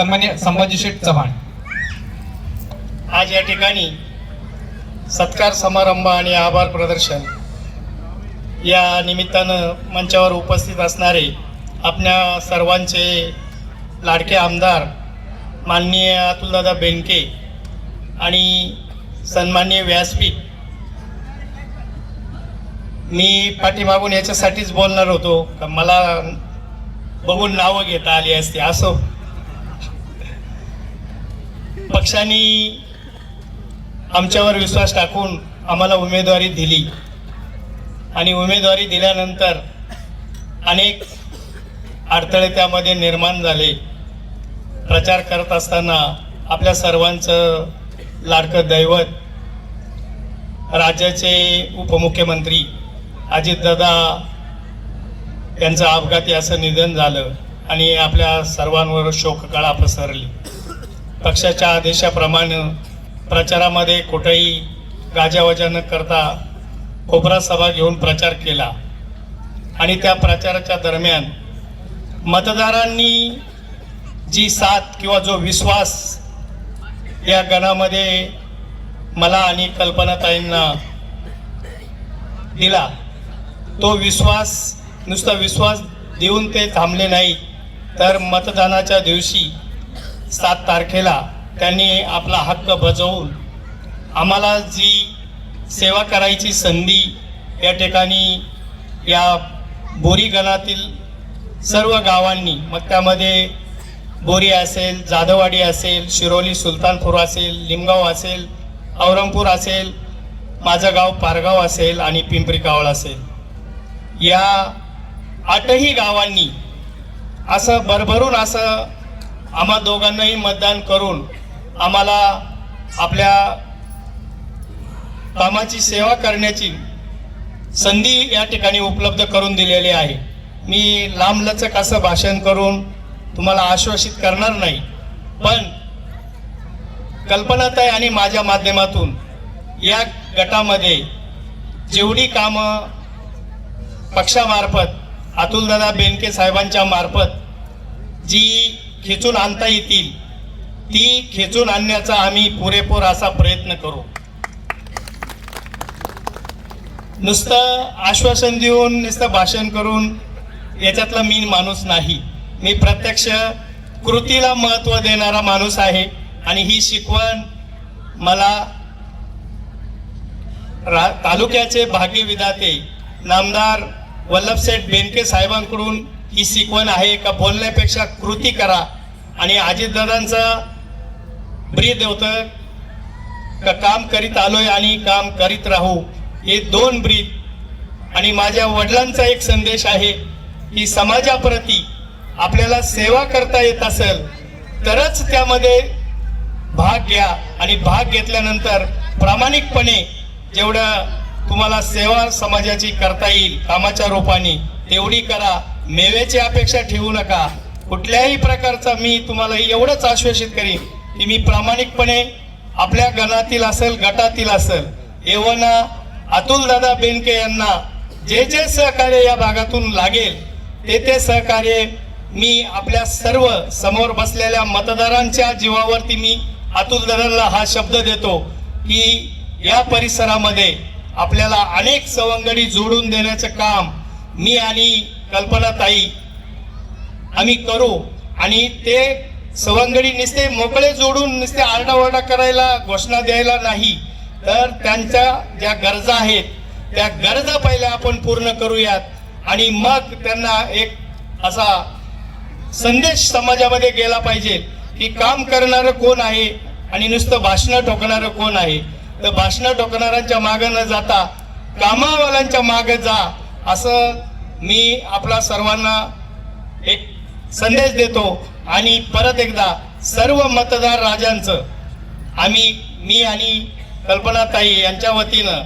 सन्मान्य संभाजी शेठ चव्हाण. आज या ठिकाणी सत्कार समारंभ आणि आभार प्रदर्शन या निमित्तानं मंचावर उपस्थित असणारे आपल्या सर्वांचे लाडके आमदार माननीय अतुलदादा बेनके आणि सन्मान्य व्यासपीठ. मी पाठीमागून याच्यासाठीच बोलणार होतो का मला बघून नावं घेता आली असते असो. पक्षांनी आमच्यावर विश्वास टाकून आम्हाला उमेदवारी दिली. आणि उमेदवारी दिल्यानंतर अनेक अडथळे त्यामध्ये निर्माण झाले. प्रचार करत असताना आपल्या सर्वांचं लाडकं दैवत राज्याचे उपमुख्यमंत्री अजितदादा यांचं अपघाती असं निधन झालं आणि आपल्या सर्वांवर शोककळा पसरली. पक्षाच्या आदेशाप्रमाणे प्रचारामध्ये कुठेही गाजावाजा न करता खोबरा सभा घेऊन प्रचार केला. आणि त्या प्रचाराच्या दरम्यान मतदारांनी जी साथ किंवा जो विश्वास या गणामध्ये मला आणि कल्पनाताईंना दिला तो विश्वास नुसता विश्वास देऊन ते थांबले नाही तर मतदानाच्या दिवशी सात तारखेला त्यांनी आपला हक्क बजावून आम्हाला जी सेवा करायची संधी या ठिकाणी या बोरी गणातील सर्व गावांनी मग त्यामध्ये बोरी असेल जाधववाडी असेल शिरोली सुलतानपूर असेल लिमगाव असेल औरंगपूर असेल माझं गाव पारगाव असेल आणि पिंपरी कावळ असेल. या आठही गावांनी असं भरभरून असं आम्हा दोघांनाही मतदान करून आम्हाला आपल्या कामाची सेवा करण्याची संधी या ठिकाणी उपलब्ध करून दिलेली आहे. मी लांबलचक असं भाषण करून तुम्हाला आश्वासित करणार नाही पण कल्पनाताई आणि माझ्या माध्यमातून या गटामध्ये जेवढी कामं पक्षामार्फत अतुलदादा बेनके साहेबांच्या मार्फत जी खेचून आणता येतील. ती खेचून आणण्याचा आम्ही पुरेपूर असा प्रयत्न करू. नुसतं आश्वासन देऊन नुसतं भाषण करून याच्यातला मी माणूस नाही. मी प्रत्यक्ष कृतीला महत्त्व देणारा माणूस आहे आणि ही शिकवण मला रा तालुक्याचे भाग्य विधाते नामदार वल्लभसेठ बेनके साहेबांकडून ही शिकवण आहे. का बोलण्यापेक्षा कृती करा. आणि अजितदादांचं ब्रीद होतं का काम करीत आलोय आणि काम करीत राहू. हे दोन ब्रीद. आणि माझ्या वडिलांचा एक संदेश आहे की समाजाप्रती आपल्याला सेवा करता येत असेल तरच त्यामध्ये भाग घ्या. आणि भाग घेतल्यानंतर प्रामाणिकपणे जेवढं तुम्हाला सेवा समाजाची करता येईल कामाच्या रूपाने तेवढी करा. मेवेची अपेक्षा ठेवू नका. कुठल्याही प्रकारचा मी तुम्हाला एवढंच आश्वासित करीन की मी प्रामाणिकपणे आपल्या गणातील असेल गटातील असेल एवना अतुल दादा बेनके यांना जे जे सहकार्य या भागातून लागेल ते ते सहकार्य मी आपल्या सर्व समोर बसलेल्या मतदारांच्या जीवावरती मी अतुल दादांना हा शब्द देतो की या परिसरामध्ये आपल्याला अनेक सवंगडी जोडून देण्याचं काम मी आणि कल्पनाताई. आम्ही करू. आणि ते सवंगडी नुसते मोकळे जोडून नुसते आरडाओरडा करायला घोषणा द्यायला नाही. तर त्यांच्या ज्या गरजा आहेत त्या गरजा पहिल्या आपण पूर्ण करूयात. आणि मग त्यांना एक असा संदेश समाजामध्ये गेला पाहिजे की काम करणारं कोण आहे आणि नुसतं भाषणं ठोकणारं कोण आहे? तर भाषणं ठोकणाऱ्यांच्या मागं न जाता कामावाल्यांच्या मागं जा असं मी आपला सर्वांना एक संदेश देतो आणि परत एकदा सर्व मतदार राजांचं आम्ही मी आणि कल्पनाताई यांच्या वतीनं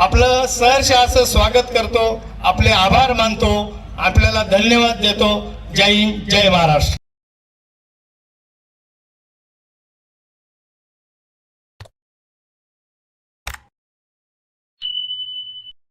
आपलं सहर्ष असं स्वागत करतो आपले आभार मानतो आपल्याला धन्यवाद देतो. जय हिंद जय महाराष्ट्र.